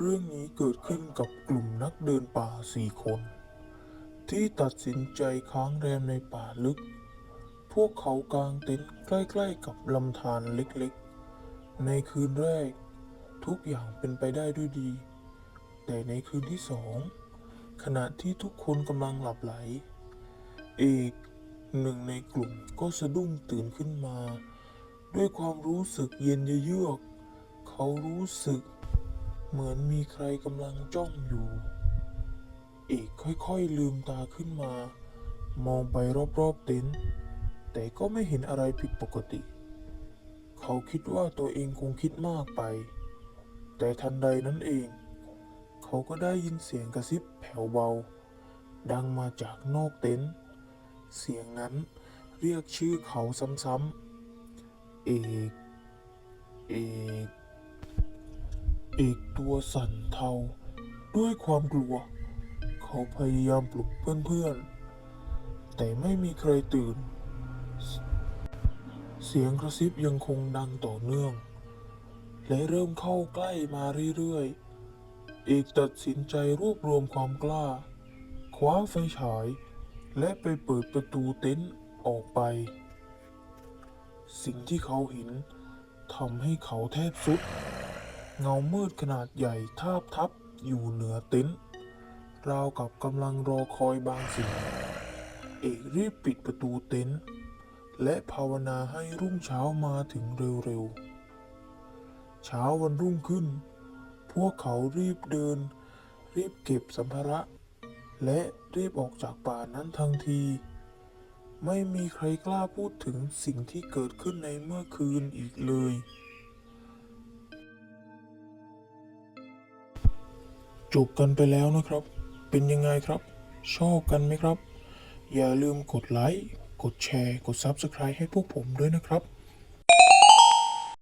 เรื่องนี้เกิดขึ้นกับกลุ่มนักเดินป่าสี่คน ที่ตัดสินใจค้างแรมในป่าลึก พวกเขากางเต็นท์ใกล้ๆกับลำธารเล็กๆ ในคืนแรก ทุกอย่างเป็นไปได้ด้วยดี แต่ในคืนที่สองขณะที่ทุกคนกำลังหลับไหล เอกหนึ่งในกลุ่มก็สะดุ้งตื่นขึ้นมา ด้วยความรู้สึกเย็นเยือก เขารู้สึก เหมือนมีใครกำลังจ้องอยู่ เอกค่อยๆลืมตาขึ้นมา มองไปรอบๆเต็นท์แต่ก็ไม่เห็นอะไรผิดปกติ เขาคิดว่าตัวเองคงคิดมากไป แต่ทันใดนั้นเอง เขาก็ได้ยินเสียงกระซิบแผ่วเบา ดังมาจากนอกเต็นท์เสียงนั้นเรียกชื่อเขาซ้ำๆเอก เอก เอกตัวสั่นเทาด้วยความกลัว เขาพยายามปลุกเพื่อนๆ แต่ไม่มีใครตื่น เสียงกระซิบยังคงดังต่อเนื่อง และเริ่มเข้าใกล้มาเรื่อยๆ เอกตัดสินใจรวบรวมความกล้า คว้าไฟฉาย และไปเปิดประตูเต็นท์ออกไป สิ่งที่เขาเห็นทำให้เขาแทบสุด เงามืดขนาดใหญ่ทาบทับอยู่เหนือเต็นท์ราวกับกำลังรอคอยบางสิ่ง เอกรีบปิดประตูเต็นท์และภาวนาให้รุ่งเช้ามาถึงเร็วๆ เช้าวันรุ่งขึ้น พวกเขารีบเดิน รีบเก็บสัมภาระ และรีบออกจากป่านั้นทันที ไม่มีใครกล้าพูดถึงสิ่งที่เกิดขึ้นในเมื่อคืนอีกเลย จบกันไปแล้วนะครับ เป็นยังไงครับ ชอบกันไหมครับ อย่าลืมกดไลค์ กดแชร์ กด Subscribe ให้พวกผมด้วยนะครับ